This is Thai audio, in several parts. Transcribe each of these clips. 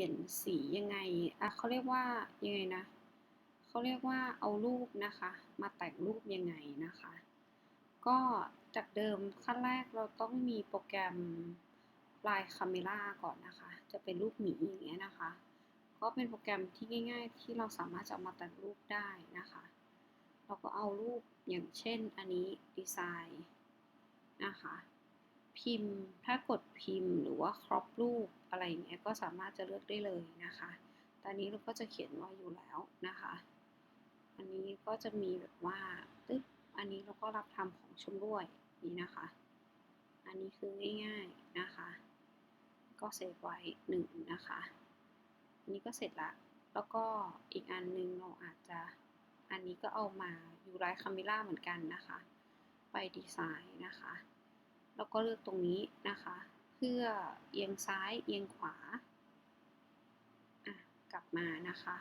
ลี่ยนสียังไงอะเขาเรียกว่ายังไงนะเขาเรียกว่าเอารูปนะคะ มาแต่งรูปยังไงนะคะ ก็จากเดิมขั้นแรกเราต้องมีโปรแกรม Line Camera ก่อนนะคะ จะเป็นรูปหมีอย่างเงี้ยนะคะ ก็เป็นโปรแกรมที่ง่าย ๆ ที่เราสามารถจะมาแต่งรูปได้นะคะ เราก็เอารูปอย่างเช่นอันนี้ดีไซน์นะคะ พิมพ์ ถ้ากดพิมพ์หรือว่าครอปรูปอะไรอย่างเงี้ยก็สามารถจะเลือกได้เลยนะคะ ตอนนี้เราก็จะเขียนไว้อยู่แล้วนะคะ อันนี้ก็จะมีแบบว่าตึ๊บ อันนี้เราก็รับทำของชมด้วยนี่นะคะ อันนี้คือง่ายๆนะคะ ก็เซฟไว้หนึ่งนะคะ อันนี้ก็เสร็จละ แล้วก็อีกอันหนึงเราอาจจะ อันนี้ก็เอามาอยู่ไลท์คาเมล่าเหมือนกันนะคะ ไปดีไซน์นะคะ แล้วก็เลือกตรงนี้นะคะ เพื่อเอียงซ้ายเอียงขวาอะกลับมานะคะ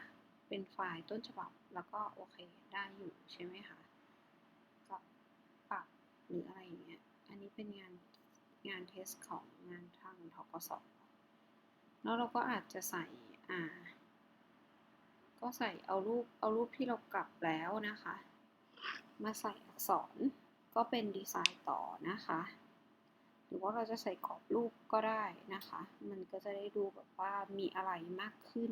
เป็นไฟล์ต้นฉบับแล้วก็โอเคได้อยู่ใช่ไหมคะก็ปรับหรืออะไรอย่างเงี้ยอันนี้เป็นงานงานเทสของงานทางทกสแล้วเราก็อาจจะใส่อ่าก็ใส่เอารูปเอารูปที่เรากลับแล้วนะคะ มาใส่อักษรก็เป็นดีไซน์ต่อนะคะ หรือว่าเราจะใส่กรอบรูปก็ได้นะคะ มันก็จะได้ดูแบบว่ามีอะไรมากขึ้น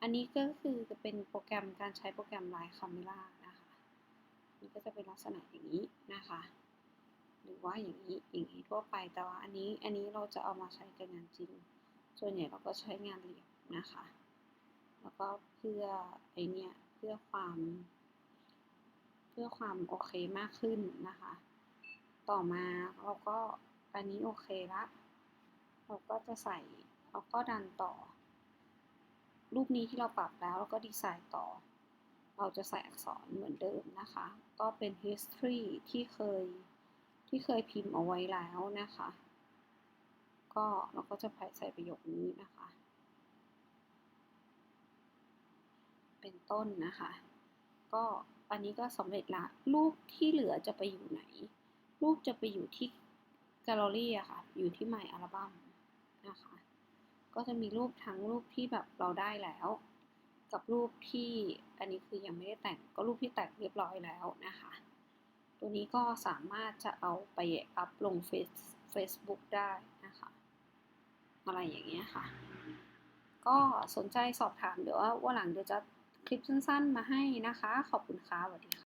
อันนี้ก็คือจะเป็นโปรแกรมการใช้โปรแกรม Line Camera นะคะมันก็จะเป็นลักษณะอย่างนี้นะคะ หรือว่าอย่างนี้อย่างนี้ทั่วไปแต่ว่าอันนี้อันนี้เราจะเอามาใช้กับงานจริง ส่วนใหญ่เราก็ใช้งานเรียบนะคะ แล้วก็เพื่อไอเนี่ยเพื่อความเพื่อความโอเคมากขึ้นนะคะ ต่อมาเราก็ อันนี้โอเคละเราก็จะใส่เราก็ดันต่อ รูปนี้ที่เราปรับแล้วเราก็ดีไซน์ต่อ เราจะใส่อักษรเหมือนเดิมนะคะ ก็เป็น history ที่เคยที่เคยพิมพ์เอาไว้แล้วนะคะ ก็เราก็จะใส่ประโยคนี้นะคะ เป็นต้นนะคะ ก็อันนี้ก็สำเร็จละ รูปที่เหลือจะไปอยู่ไหน รูปจะไปอยู่ที่ แกลเลอรี่อะค่ะ อยู่ที่ My Album นะคะ ก็จะมีรูปทั้งรูปที่แบบเราได้แล้ว กับรูปที่อันนี้คือยังไม่ได้แต่งก็รูปที่แต่งเรียบร้อยแล้วนะคะ ตัวนี้ก็สามารถจะเอาไปอัพลงเฟซ Facebook ได้นะคะ อะไรอย่างเงี้ยค่ะ ก็สนใจสอบถามเดี๋ยวว่าวันหลังเดี๋ยวจะคลิปสั้นๆมาให้นะคะ ขอบคุณค่ะสวัสดีค่ะ